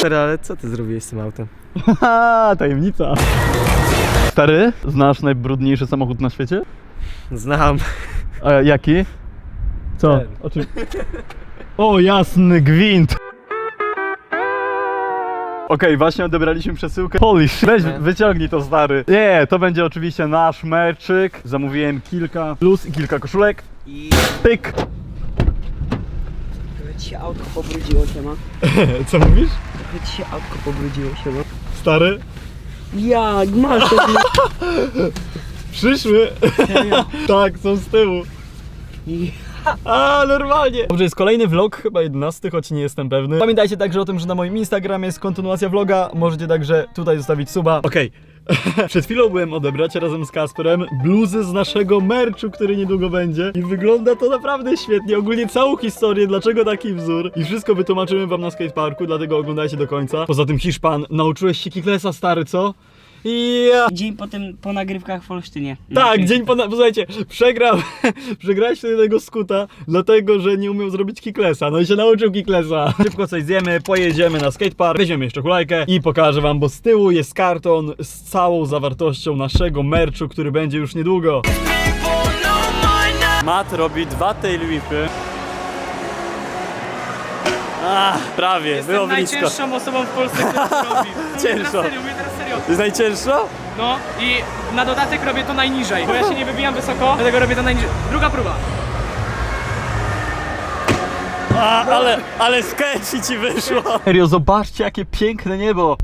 Stary, ale co ty zrobiłeś z tym autem? Haha, tajemnica. Stary, znasz najbrudniejszy samochód na świecie? Znam. A jaki? Co? Ten. O czym? O, jasny gwint! Okej, właśnie odebraliśmy przesyłkę. Holy shit, weź Nie. wyciągnij to stary. Nie, to będzie oczywiście nasz merczyk. Zamówiłem kilka plus i kilka koszulek. I Pyk! Ci się autko pobrudziło się, ma. Co mówisz? Trochę ci się autko pobrudziło się, ma. Stary? Jak masz to Przyszły! tak, są z tyłu. A, normalnie. Dobrze, jest kolejny vlog, chyba 11, choć nie jestem pewny. Pamiętajcie także o tym, że na moim Instagramie jest kontynuacja vloga. Możecie także tutaj zostawić suba. Okej. Przed chwilą byłem odebrać razem z Kasperem bluzy z naszego merchu, który niedługo będzie. I wygląda to naprawdę świetnie. Ogólnie całą historię, dlaczego taki wzór. I wszystko wytłumaczymy wam na skateparku, dlatego oglądajcie do końca. Poza tym Hiszpan, nauczyłeś się kiklesa stary, co? I ja... Dzień po tym, po nagrywkach w Olsztynie. Tak, dzień po... Posłuchajcie, przegrał, przegrałeś wtedy tego skuta, dlatego, że nie umiał zrobić kicklessa. No i się nauczył kicklessa. Szybko coś zjemy, pojedziemy na skatepark, weźmiemy jeszcze hulajkę i pokażę wam, bo z tyłu jest karton z całą zawartością naszego merchu, który będzie już niedługo. Matt robi dwa tail whipy. Prawie, Jestem było blisko. najcięższą osobą w Polsce, która to robi. Ciężko. Teraz serio, mówię teraz serio. To jest najcięższa? No i na dodatek robię to najniżej, bo ja się nie wybijam wysoko, dlatego robię to najniżej. Druga próba. A, ale, ale sketchy ci wyszło. Serio, zobaczcie jakie piękne niebo.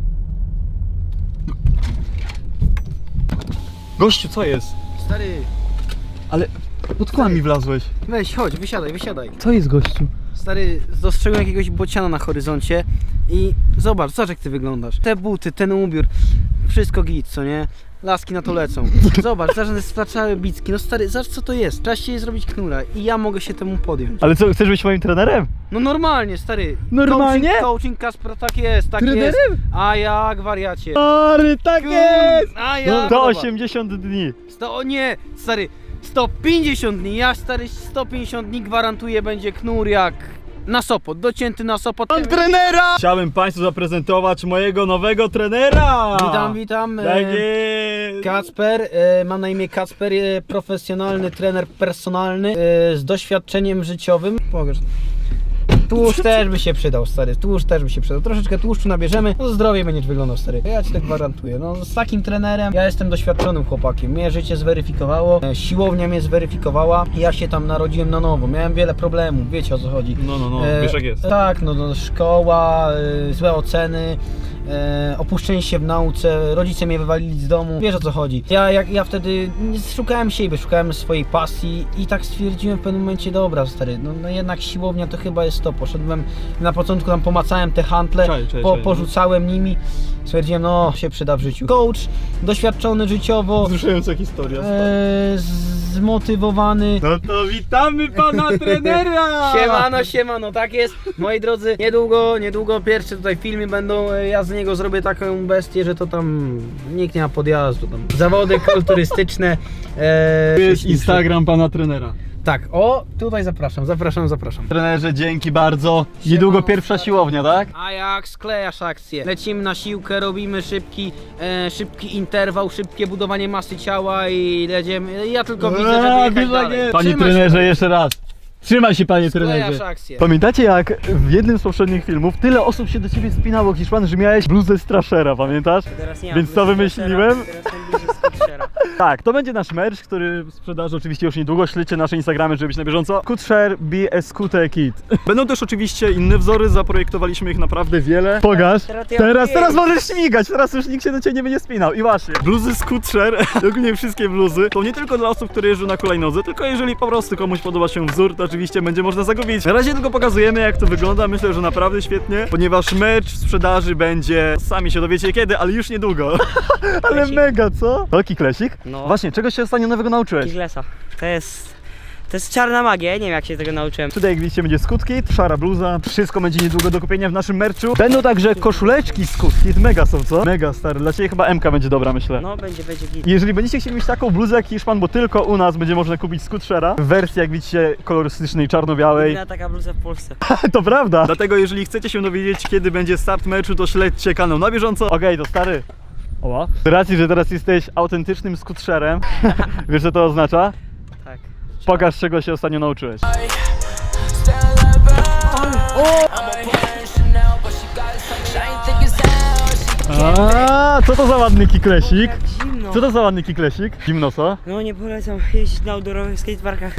Gościu, co jest? Stary, Ale pod kłami wlazłeś. weź, chodź, wysiadaj, wysiadaj. Co jest gościu? Stary, dostrzegłem jakiegoś bociana na horyzoncie i zobacz, zobacz jak ty wyglądasz. Te buty, ten ubiór, wszystko git, co nie? Laski na to lecą. Zobacz, zaraz staczały bicki. No stary, zobacz co to jest. Trzeba się jej zrobić knura i ja mogę się temu podjąć. Ale co, chcesz być moim trenerem? No normalnie, stary. Normalnie? Coaching, coaching Kaspra, tak jest, tak Trenerem? jest. A jak, wariacie. Stary, tak jest! A No, jak. to. 80 dni. Sto, o nie, stary, 150 dni, ja stary 150 dni gwarantuję będzie knur jak na Sopot, docięty na Sopot. Mam trenera! Chciałbym Państwu zaprezentować mojego nowego trenera! Witam, witam. Tak e, jest! Kacper, e, mam na imię Kacper, e, profesjonalny trener personalny e, z doświadczeniem życiowym. Pokaż. Tłuszcz też by się przydał, stary. Tłuszcz też by się przydał. Troszeczkę tłuszczu nabierzemy, no zdrowie będziesz wyglądał, stary. Ja ci tak gwarantuję. No, z takim trenerem ja jestem doświadczonym chłopakiem. Mnie życie zweryfikowało, e, siłownia mnie zweryfikowała. Ja się tam narodziłem na nowo. Miałem wiele problemów, wiecie o co chodzi. No, no, no, E, wiesz jak jest. Tak, no, no szkoła, e, złe oceny, e, opuszczenie się w nauce, rodzice mnie wywalili z domu, wiesz o co chodzi. Ja, jak, ja wtedy nie- szukałem siebie, szukałem swojej pasji i tak stwierdziłem w pewnym momencie, dobra stary, no, no jednak siłownia to chyba jest to. Poszedłem, na początku tam pomacałem te hantle, Czaj, czaj, po, czaj, no. porzucałem nimi, stwierdziłem, no się przyda w życiu. Coach, doświadczony życiowo, Wzruszająca historia. e, zmotywowany. No to witamy pana trenera! Siemano, siemano, tak jest. Moi drodzy, niedługo, niedługo pierwsze tutaj filmy będą. e, Ja z niego zrobię taką bestię, że to tam nikt nie ma podjazdu. Tam. Zawody kulturystyczne. E, Tu jest. Instagram pana trenera. Tak, o, tutaj zapraszam, zapraszam, zapraszam. Trenerze, dzięki bardzo. Niedługo pierwsza siłownia, tak? A jak sklejasz akcję? Lecimy na siłkę, robimy szybki, e, szybki interwał, szybkie budowanie masy ciała i lecimy. Ja tylko widzę, żeby jechać dalej. jest. Panie Trzymaj się. trenerze, jeszcze raz. Trzymaj się, panie Sklejasz trenerze. akcję. Pamiętacie jak w jednym z poprzednich filmów tyle osób się do ciebie spinało, Hiszpan, że miałeś bluzę Straszera, pamiętasz? Teraz nie Więc mam co bluzy wymyśliłem? Teraz mam. Tak, to będzie nasz merch, który w sprzedaży oczywiście już niedługo. Śledźcie nasze Instagramy, żeby być na bieżąco. Kutshare BS Kute Kit. Będą też oczywiście inne wzory, zaprojektowaliśmy ich naprawdę wiele. Pokaż. Teraz Teraz, możesz śmigać, teraz już nikt się do ciebie nie będzie spinał. I właśnie, bluzy z Kutshare, ogólnie wszystkie bluzy, to nie tylko dla osób, które jeżdżą na kolejnodze, tylko jeżeli po prostu komuś podoba się wzór, to oczywiście będzie można zagubić. Na razie tylko pokazujemy jak to wygląda, myślę, że naprawdę świetnie, ponieważ merch w sprzedaży będzie, sami się dowiecie kiedy, ale już niedługo. ale mega, co? To kiklesik? No. Właśnie, czego się ostatnio nowego nauczyłeś? Kiglesa. To jest, to jest czarna magia, ja nie wiem jak się tego nauczyłem. Tutaj jak widzicie będzie skutkit, szara bluza, wszystko będzie niedługo do kupienia w naszym merchu. Będą także koszuleczki skutkit, mega są co? Mega stary, dla Ciebie chyba MK będzie dobra myślę. No, będzie, będzie git. Jeżeli będziecie chcieli mieć taką bluzę jak Hiszpan, bo tylko u nas będzie można kupić skutshera w wersji jak widzicie kolorystycznej, czarno-białej. Jedyna taka bluza w Polsce. to prawda. Dlatego jeżeli chcecie się dowiedzieć kiedy będzie start meczu, to śledźcie kanał na bieżąco. Okej, to stary. Oła. Z racji, że teraz jesteś autentycznym skutsherem, wiesz co to oznacza? Tak. Pokaż czego się ostatnio nauczyłeś. A, co to za ładny kiklesik? Zimno. Co to za ładny kiklesik? Zimno co? No nie polecam jeździć na outdoorowych skateparkach.